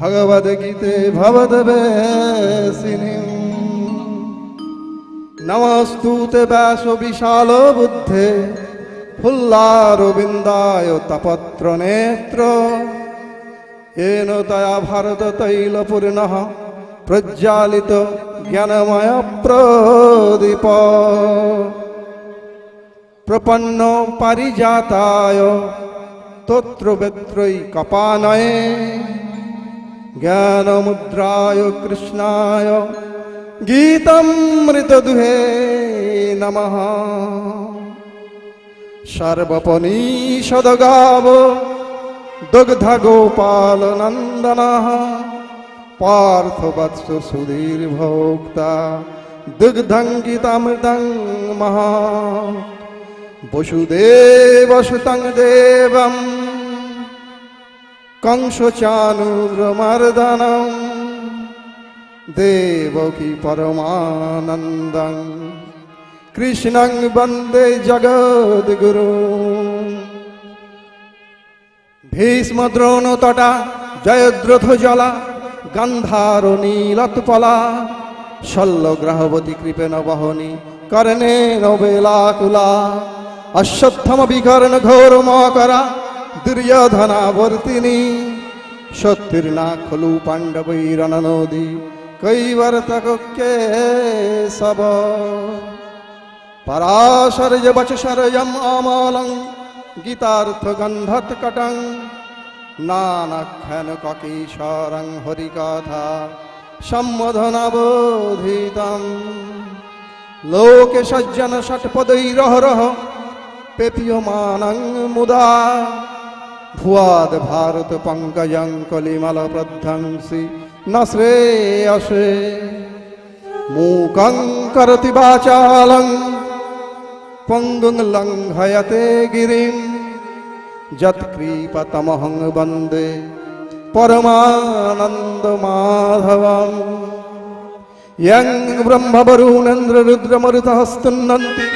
भगवद्गीते भवद्वेसिनीम् नमस्तुते व्यासो विशाल बुद्धे फुल्लारविन्दाय तपत्र येन तया भारततैलपूर्णः प्रज्वालित ज्ञानमय प्रदीप प्रपन्न पारिजाताय तत्र कपानये ज्ञानमुद्राय कृष्णाय गीतमृतदुहे नमः सर्वपनीषदगाव दुग्धगोपालनन्दनः पार्थवत्सु सुधीर्भोक्ता दुग्धङ्गितमृतं महा वसुदेवसुतं देवम् कंसचानुर्मर्दनम् देवकी परमानन्दं कृष्णं वन्दे जगद्गुरु ভীষ্মদ্রোণতটা জয়দ্রথ জলা গন্ধার নীলৎপলা শল্যগ্রহবতী কৃপেণ বহনি কর্ণে নবেলাকুলা অশ্বত্থম বিকর্ণ ঘোর মকরা দুর্যোধনাবর্তিনী সত্যির্না খলু পাণ্ডবৈরণ নদী কৈবর্তক সব পরাশর্য বচশরযম অমলং, গীতার্থ গন্ধৎ কটং। নানাখ্যান ককিশরং হরিকথা সম্মোধনবোধিতম ভুয়াদ ভারত পঙ্কজং কলিমল প্রধ্বংসি ন শ্রেয়সে মূকং করতি বাচালং পঙ্গুং লঙ্ঘয়তে গিরিম যৎকৃপতমহং বন্দে পরমানন্দ মাধবম यं ब्रह्मवरुणेन्द्ररुद्रमरुतः स्तुन्नन्ति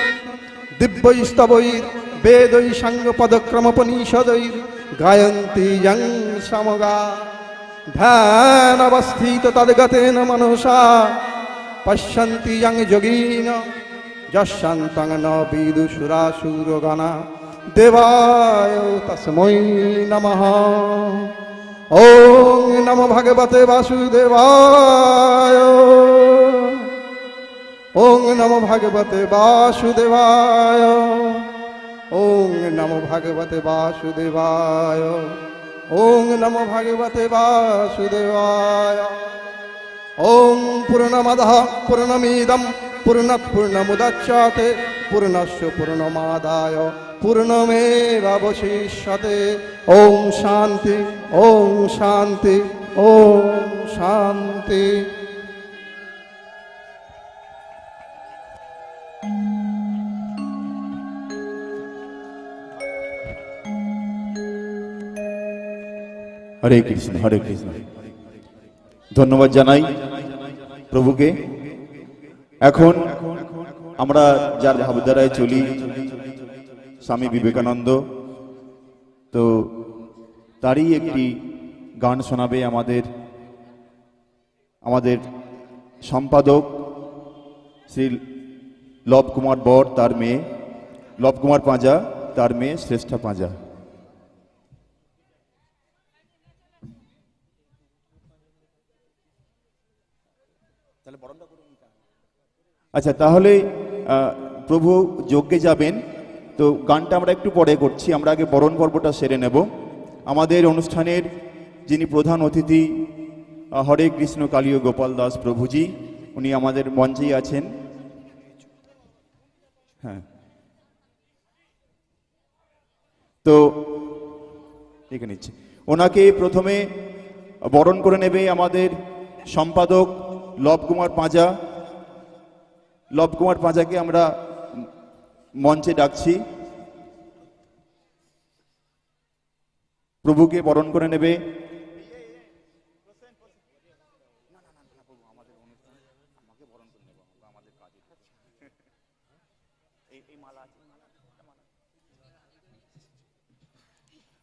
दिव्यैस्तवैर्वेदै গায়ন্তি যং সমগা। ধ্যানবস্থিত তদ্গতেন মনসা পশ্যন্তি যং যোগীন। যশান্তং ন বিদুসুরাসুরগণা দেবায় তসমৈ নমঃ। ওং নম ভগবতে বাসুদেবায়। ওং নম ভগবতে বাসুদেবায়। ওং নমো ভাগবতে বাসুদেবায়। ওং নমো ভাগবতে বাসুদেবায়। ওং পূর্ণমদ পূর্ণমিদম পূর্ণ পূর্ণমুদচ্ছতে পূর্ণস্য পূর্ণমাদায় পূর্ণমেবাবশিষ্যতে ওং শান্তি ওং শান্তি ওং শান্তি। হরে কৃষ্ণ হরে কৃষ্ণ। ধন্যবাদ জানাই প্রভুকে। এখন আমরা যার ভাবধারায় চলি, স্বামী বিবেকানন্দ। তো তারই একটি গান শোনাবে আমাদের আমাদের সম্পাদক শ্রী লব কুমার বর, তার মেয়ে। লব কুমার পাঁজা, তার মেয়ে শ্রেষ্ঠা পাঁজা। আচ্ছা তাহলে প্রভু যজ্ঞে যাবেন, তো গানটা আমরা একটু পরে করছি, আমরা আগে বরণ পর্বটা সেরে নেব। আমাদের অনুষ্ঠানের যিনি প্রধান অতিথি হরে কৃষ্ণ কালীয় গোপাল দাস প্রভুজি, উনি আমাদের মঞ্চেই আছেন। হ্যাঁ। তো দেখে নিচ্ছি। ওনাকে প্রথমে বরণ করে নেবে আমাদের সম্পাদক লব কুমার পাঁজা। লব কুমার পাঁজাকে আমরা মঞ্চে ডাকছি। প্রভুকে বরণ করে নেবে।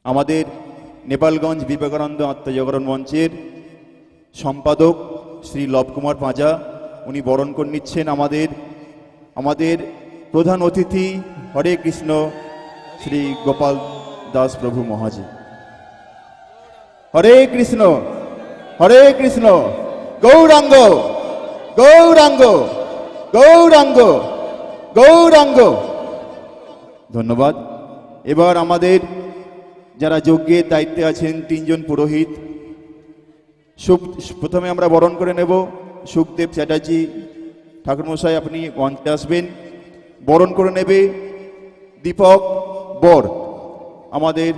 আমাদের নেপালগঞ্জ বিবেকানন্দ আত্মজাগরণ মঞ্চের সম্পাদক শ্রী লবকুমার পাঁজা, উনি বরণ করে নিচ্ছেন আমাদের আমাদের প্রধান অতিথি হরে কৃষ্ণ শ্রী গোপাল দাস প্রভু মহাজি। হরে কৃষ্ণ হরে কৃষ্ণ, গৌরাঙ্গ গৌরাঙ্গ গৌরাঙ্গ গৌরাঙ্গ। ধন্যবাদ। এবার আমাদের যারা যজ্ঞের দায়িত্বে আছেন তিনজন পুরোহিত প্রথমে আমরা বরণ করে নেব। সুখদেব চ্যাটার্জি, ঠাকুরমশাই, আপনি মঞ্চে আসবেন। বরণ করে নেবে দীপক বর। আমাদের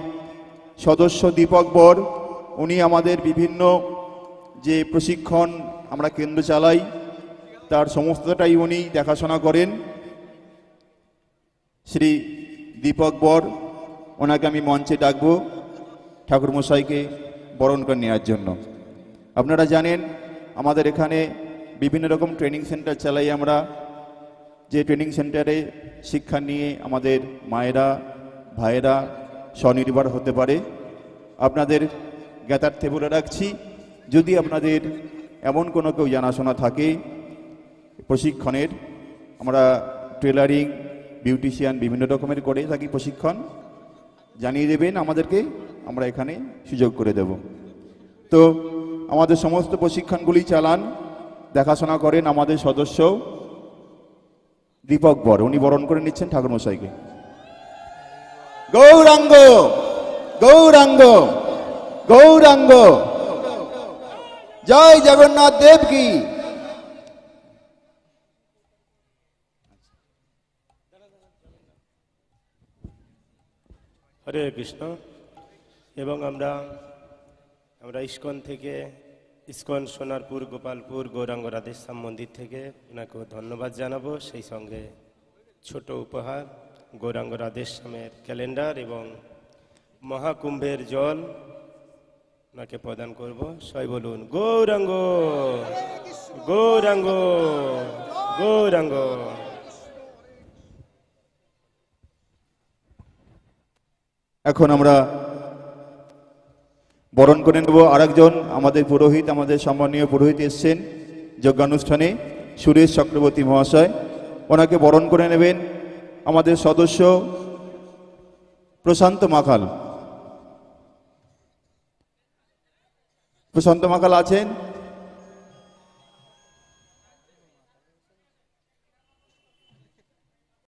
সদস্য দীপক বর, উনি আমাদের বিভিন্ন যে প্রশিক্ষণ আমরা কেন্দ্র চালাই, তার সমস্তটাই উনি দেখাশোনা করেন। শ্রী দীপক বর, ওনাকে আমি মঞ্চে ডাকবো, ঠাকুরমশাইকে বরণ করে নেওয়ার জন্য। আপনারা জানেন, আমাদের এখানে বিভিন্ন রকম ট্রেনিং সেন্টার চালাই আমরা। যে ট্রেনিং সেন্টারে শিক্ষা নিয়ে আমাদের মায়েরা, ভাইয়েরা স্বনির্ভর হতে পারে। আপনাদের জ্ঞাতার্থে বলে রাখছি, যদি আপনাদের এমন কোনো কেউ জানাশোনা থাকে, প্রশিক্ষণের, আমরা টেলারিং বিউটিশিয়ান বিভিন্ন রকমের করে থাকি প্রশিক্ষণ, জানিয়ে দেবেন আমাদেরকে, আমরা এখানে সুযোগ করে দেব। তো আমাদের সমস্ত প্রশিক্ষণগুলি চালান, দেখাশোনা করেন আমাদের সদস্য দীপক বর। উনি বরণ করে নিচ্ছেন ঠাকুরমশাইকে। গৌরাঙ্গ! গৌরাঙ্গ! গৌরাঙ্গ! জয় জগন্নাথ দেব কি? হরে কৃষ্ণ। এবং আমরা আমরা ইস্কন থেকে, ইস্কন, সোনারপুর, গোপালপুর গৌরাঙ্গ রাধেশ্যাম মন্দির থেকে ওনাকে ধন্যবাদ জানাব। সেই সঙ্গে ছোট উপহার গৌরাঙ্গ রাধেশ্যামের ক্যালেন্ডার এবং মহাকুম্ভের জল ওনাকে প্রদান করব। সবাই বলুন, গৌরাঙ্গ গৌরাঙ্গ গৌরাঙ্গ। এখন আমরা বরণ করে নেব আরেকজন। আমাদের পুরোহিত, আমাদের সম্মানীয় পুরোহিত এসছেন যজ্ঞানুষ্ঠানে, সুরেশ চক্রবর্তী মহাশয়। ওনাকে বরণ করে নেবেন আমাদের সদস্য প্রশান্ত মাখাল। প্রশান্ত মাখাল আছেন?